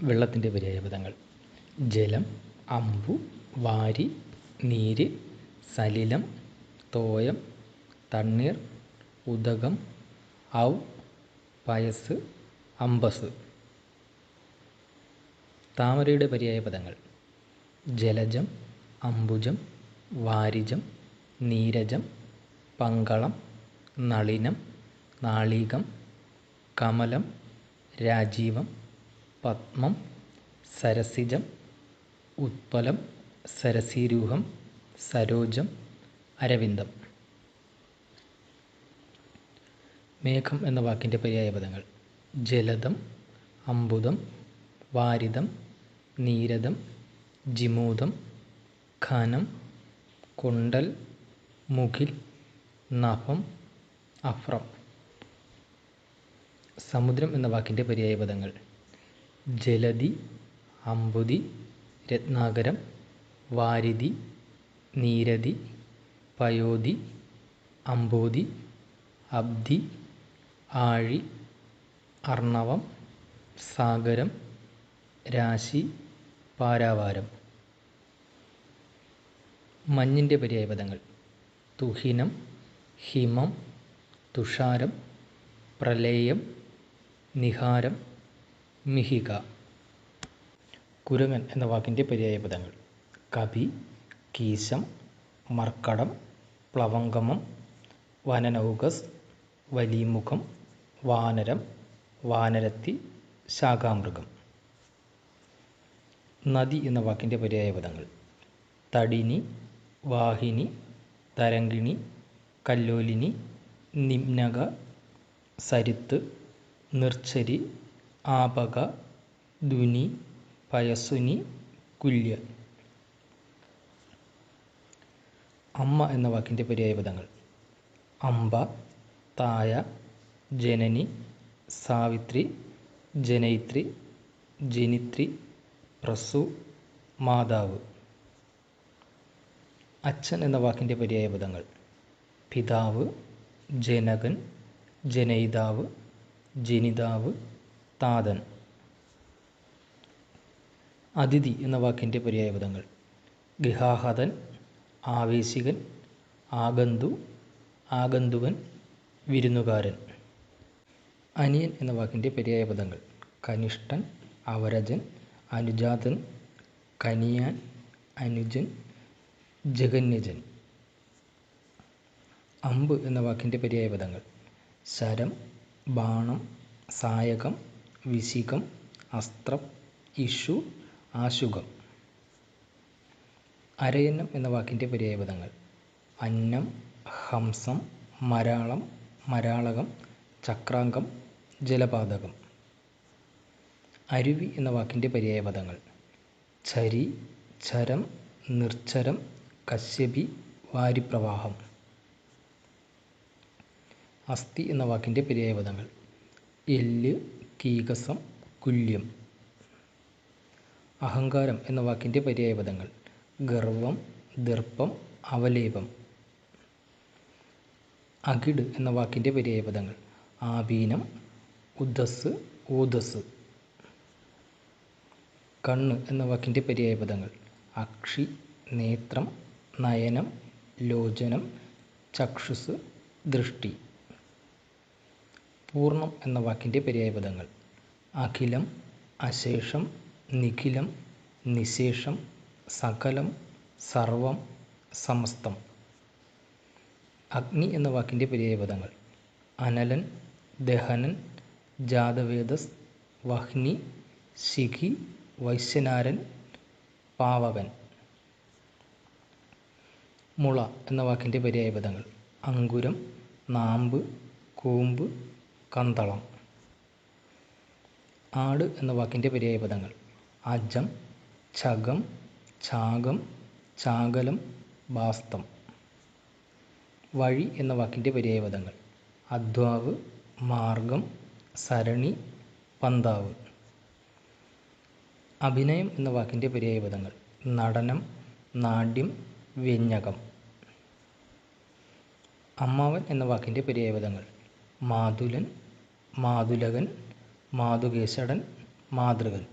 വെള്ളത്തിന്റെ പര്യായപദങ്ങൾ. ജലം അമ്പു വാരി നീര് സലിലം തോയം തണ്ണീർ ഉദകം ഔ പയസ് അമ്പസ്. താമരയുടെ പര്യായപദങ്ങൾ. ജലജം അംബുജം വാരിജം നീരജം പങ്കളം നളിനം നാളീകം കമലം രാജീവം പദ്മം സരസിജം ഉത്പലം സരസീരൂഹം സരോജം അരവിന്ദം. മേഘം എന്ന വാക്കിന്റെ പര്യായപദങ്ങൾ ജലദം അംബുദം വാരിതം നീരദം ജിമൂദം ഖാനം, കൊണ്ടൽ മുകിൽ നഭം അഫ്രം. സമുദ്രം എന്ന വാക്കിന്റെ പര്യായപദങ്ങൾ ജലധി അമ്പുതി രത്നാകരം വാരിധി നീരധി പയോധി അംബോധി അബ്ധി ആഴി അർണവം സാഗരം രാശി പാരാവാരം. മഞ്ഞിന്റെ പര്യായപദങ്ങൾ തുഹിനം ഹിമം തുഷാരം പ്രളയം നിഹാരം മിഹിക കുരങ്ങൻ എന്ന വാക്കിന്റെ പര്യായപദങ്ങൾ കപി കീശം മർക്കടം പ്ലവംഗമം വനനൗകസ് വലിമുഖം വാനരം വാനരത്തി ശാഖാമൃഗം. നദി എന്ന വാക്കിന്റെ പര്യായപദങ്ങൾ തടിനി വാഹിനി തരങ്കിണി കല്ലോലിനി നിമ്നക സരിത്ത് നിർച്ഛരി ആപക ധുനി പയസ്വിനി കുല്യ. അമ്മ എന്ന വാക്കിന്റെ പര്യായപദങ്ങൾ അംബ തായ ജനനി സാവിത്രി ജനയിത്രി ജനിത്രി പ്രസു മാതാവ്. അച്ഛൻ എന്ന വാക്കിന്റെ പര്യായപദങ്ങൾ പിതാവ് ജനകൻ ജനയിതാവ് ജനിതാവ് താതൻ. അതിഥി എന്ന വാക്കിന്റെ പര്യായപദങ്ങൾ. ഗൃഹാഹതൻ ആവേശികൻ ആഗന്തു ആഗന്തുവൻ വിരുന്നുകാരൻ. അനിയൻ എന്ന വാക്കിന്റെ പര്യായപദങ്ങൾ. കനിഷ്ഠൻ അവരജൻ അനുജാതൻ കനിയാൻ അനുജൻ ജഗന്യജൻ. അമ്പ് എന്ന വാക്കിന്റെ പര്യായപദങ്ങൾ. ശരം ബാണം സായകം വിശികം അസ്ത്രം ഇഷു ആശുകം അരയന്നം എന്ന വാക്കിന്റെ പര്യായപദങ്ങൾ. അന്നം ഹംസം മരാളം മരാളകം ചക്രാങ്കം ജലപാതകം. അരുവി എന്ന വാക്കിന്റെ പര്യായപദങ്ങൾ. ചരി ചരം നിർച്ചരം കശ്യപി വാരിപ്രവാഹം. അസ്ഥി എന്ന വാക്കിന്റെ പര്യായപദങ്ങൾ. എല്ല് കീകസം കുല്യം അഹങ്കാരം എന്ന വാക്കിന്റെ പര്യായപദങ്ങൾ. ഗർവം ദർപ്പം അവലേപം. അകിട് എന്ന വാക്കിന്റെ പര്യായപദങ്ങൾ. ആവീനം ഉദസ് ഊദസ്. കണ്ണ് എന്ന വാക്കിന്റെ പര്യായപദങ്ങൾ. അക്ഷി നേത്രം നയനം ലോചനം ചക്ഷുസ് ദൃഷ്ടി. പൂർണം എന്ന വാക്കിന്റെ പര്യായപദങ്ങൾ അഖിലം അശേഷം നിഖിലം നിശേഷം സകലം സർവം സമസ്തം. അഗ്നി എന്ന വാക്കിന്റെ പര്യായപദങ്ങൾ അനലൻ ദഹനൻ ജാതവേദസ് വഹ്നി ശിഖി വൈശ്യനാരൻ പാവകൻ. മുള എന്ന വാക്കിന്റെ പര്യായപദങ്ങൾ അങ്കുരം നാമ്പ് കൂമ്പ് കന്തളം. ആട് എന്ന വാക്കിന്റെ പര്യായപദങ്ങൾ അജം ചകം ചാകം ചാകലം ബാസ്തം. വഴി എന്ന വാക്കിന്റെ പര്യായപദങ്ങൾ അദ്വാവ് മാർഗം സരണി പന്താവ്. അഭിനയം എന്ന വാക്കിന്റെ പര്യായപദങ്ങൾ നടനം നാട്യം വ്യഞ്ഞകം അമ്മാവൻ എന്ന വാക്കിന്റെ പര്യായപദങ്ങൾ മാതുലൻ മാതുലകൻ മാതുകേശടൻ മാതൃകൻ.